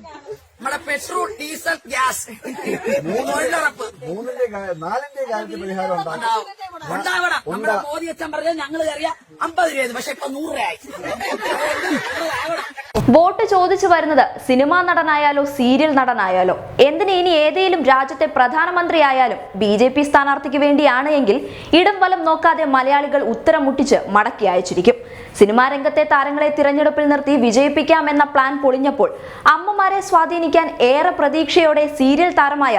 നമ്മുടെ petrol diesel gas. തൊഴിലുറപ്പ്. മൂന്നിന്റെ കാ- നാലിന്റെ കാര്യത്തിൽ പരിഹാരം ഉണ്ടാകും. ഉണ്ടാവും. ഉണ്ടാവണം. നമ്മുടെ മോദി അച്ഛൻ പറഞ്ഞാൽ ഞങ്ങൾ കയറിയ അമ്പത് രൂപ പക്ഷെ ഇപ്പൊ നൂറ് രൂപയായി. ആവണം. വോട്ട് ചോദിച്ചു വരുന്നത് സിനിമാ നടനായാലോ സീരിയൽ നടനായാലോ? എന്തിന് ഇനി ഏതെങ്കിലും രാജ്യത്തെ പ്രധാനമന്ത്രിയായാലും ബി ജെ പി സ്ഥാനാർത്ഥിക്ക് വേണ്ടിയാണ് എങ്കിൽ ഇടം വലം നോക്കാതെ മലയാളികൾ ഉത്തരം മുട്ടിച്ച് മടക്കി അയച്ചിരിക്കും. സിനിമാ രംഗത്തെ താരങ്ങളെ തിരഞ്ഞെടുപ്പിൽ നിർത്തി വിജയിപ്പിക്കാമെന്ന പ്ലാൻ പൊളിഞ്ഞപ്പോൾ അമ്മമാരെ സ്വാധീനിക്കാൻ ഏറെ പ്രതീക്ഷയോടെ സീരിയൽ താരമായ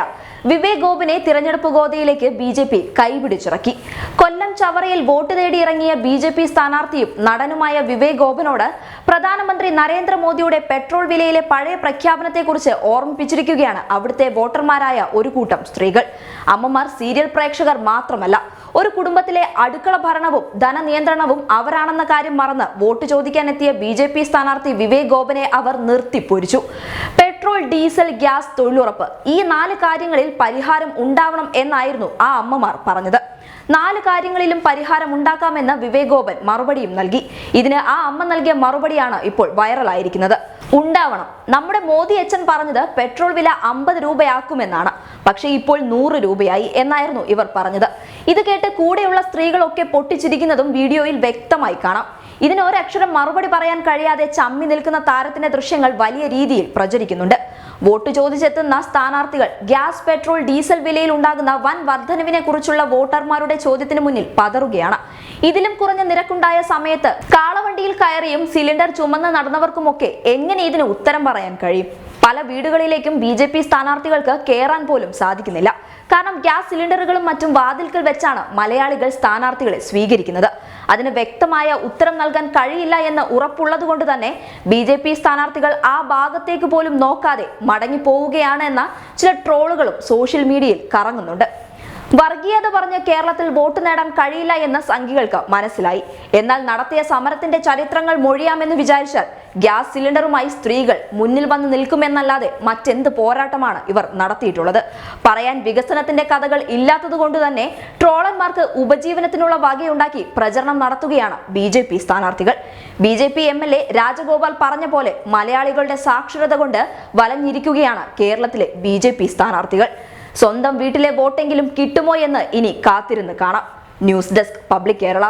വിവേക് ഗോപിനെ തിരഞ്ഞെടുപ്പ് ഗോതയിലേക്ക് ബി ജെ പി കൈപിടിച്ചിറക്കി. കൊല്ലം ചവറയിൽ വോട്ട് തേടി ഇറങ്ങിയ ബി ജെ പി സ്ഥാനാർത്ഥിയും നടനുമായ വിവേക് ഗോപനോട് പ്രധാനമന്ത്രി നരേന്ദ്രമോദിയുടെ പെട്രോൾ വിലയിലെ പഴയ പ്രഖ്യാപനത്തെക്കുറിച്ച് ഓർമ്മിപ്പിച്ചിരിക്കുകയാണ് അവിടുത്തെ വോട്ടർമാരായ ഒരു കൂട്ടം സ്ത്രീകൾ. അമ്മമാർ സീരിയൽ പ്രേക്ഷകർ മാത്രമല്ല ഒരു കുടുംബത്തിലെ അടുക്കള ഭരണവും ധനനിയന്ത്രണവും അവരാണെന്ന കാര്യം മറന്ന് വോട്ട് ചോദിക്കാനെത്തിയ ബി ജെ പി സ്ഥാനാർത്ഥി വിവേക് ഗോപനെ അവർ നിർത്തിപ്പൊരിച്ചു. പെട്രോൾ ഡീസൽ ഗ്യാസ് തൊഴിലുറപ്പ് ഈ നാല് കാര്യങ്ങളിൽ പരിഹാരം ഉണ്ടാവണം എന്നായിരുന്നു ആ അമ്മമാർ പറഞ്ഞത്. നാല് കാര്യങ്ങളിലും പരിഹാരം ഉണ്ടാക്കാമെന്ന് വിവേക് ഗോപൻ മറുപടിയും നൽകി. ഇതിന് ആ അമ്മ നൽകിയ മറുപടിയാണ് ഇപ്പോൾ വൈറലായിരിക്കുന്നത്. ഉണ്ടാവണം. നമ്മുടെ മോദി അച്ഛൻ പറഞ്ഞത് പെട്രോൾ വില അമ്പത് രൂപയാക്കുമെന്നാണ്. പക്ഷേ ഇപ്പോൾ നൂറ് രൂപയായി എന്നായിരുന്നു ഇവർ പറഞ്ഞത്. ഇത് കേട്ട് കൂടെയുള്ള സ്ത്രീകളൊക്കെ പൊട്ടിച്ചിരിക്കുന്നതും വീഡിയോയിൽ വ്യക്തമായി കാണാം. ഇതിന് ഒരക്ഷരം മറുപടി പറയാൻ കഴിയാതെ ചമ്മി നിൽക്കുന്ന താരത്തിന്റെ ദൃശ്യങ്ങൾ വലിയ രീതിയിൽ പ്രചരിക്കുന്നുണ്ട്. വോട്ട് ചോദിച്ചെത്തുന്ന സ്ഥാനാർത്ഥികൾ ഗ്യാസ് പെട്രോൾ ഡീസൽ വിലയിൽ ഉണ്ടാകുന്ന വൻ വർധനവിനെ കുറിച്ചുള്ള വോട്ടർമാരുടെ ചോദ്യത്തിന് മുന്നിൽ പതറുകയാണ്. ഇതിലും കുറഞ്ഞ നിരക്കുണ്ടായ സമയത്ത് കാളവണ്ടിയിൽ കയറിയും സിലിണ്ടർ ചുമന്ന് നടന്നവർക്കുമൊക്കെ എങ്ങനെ ഇതിന് ഉത്തരം പറയാൻ കഴിയും? പല വീടുകളിലേക്കും ബി ജെ പി സ്ഥാനാർത്ഥികൾക്ക് കയറാൻ പോലും സാധിക്കുന്നില്ല. കാരണം ഗ്യാസ് സിലിണ്ടറുകളും മറ്റും വാതിൽക്കൽ വെച്ചാണ് മലയാളികൾ സ്ഥാനാർത്ഥികളെ സ്വീകരിക്കുന്നത്. അതിന് വ്യക്തമായ ഉത്തരം നൽകാൻ കഴിയില്ല എന്ന് ഉറപ്പുള്ളത് തന്നെ ബി ജെ പി സ്ഥാനാർത്ഥികൾ ആ ഭാഗത്തേക്ക് പോലും നോക്കാതെ മടങ്ങി പോവുകയാണ് എന്ന ചില ട്രോളുകളും സോഷ്യൽ മീഡിയയിൽ കറങ്ങുന്നുണ്ട്. വർഗീയത പറഞ്ഞ് കേരളത്തിൽ വോട്ട് നേടാൻ കഴിയില്ല എന്ന് സംഘികൾക്ക് മനസ്സിലായി. എന്നാൽ നടത്തിയ സമരത്തിന്റെ ചരിത്രങ്ങൾ മൊഴിയാമെന്ന് വിചാരിച്ചാൽ ഗ്യാസ് സിലിണ്ടറുമായി സ്ത്രീകൾ മുന്നിൽ വന്ന് നിൽക്കുമെന്നല്ലാതെ മറ്റെന്ത് പോരാട്ടമാണ് ഇവർ നടത്തിയിട്ടുള്ളത്? പറയാൻ വികസനത്തിന്റെ കഥകൾ ഇല്ലാത്തതുകൊണ്ട് തന്നെ ട്രോളന്മാർക്ക് ഉപജീവനത്തിനുള്ള വകയുണ്ടാക്കി പ്രചരണം നടത്തുകയാണ് ബി ജെ പി സ്ഥാനാർത്ഥികൾ. B J P M L A Rajagopal പറഞ്ഞ പോലെ മലയാളികളുടെ സാക്ഷരത കൊണ്ട് വലഞ്ഞിരിക്കുകയാണ് കേരളത്തിലെ ബി ജെ പി സ്ഥാനാർത്ഥികൾ. സ്വന്തം വീട്ടിലെ വോട്ടെങ്കിലും കിട്ടുമോ എന്ന് ഇനി കാത്തിരുന്ന് കാണാം. News desk public Kerala.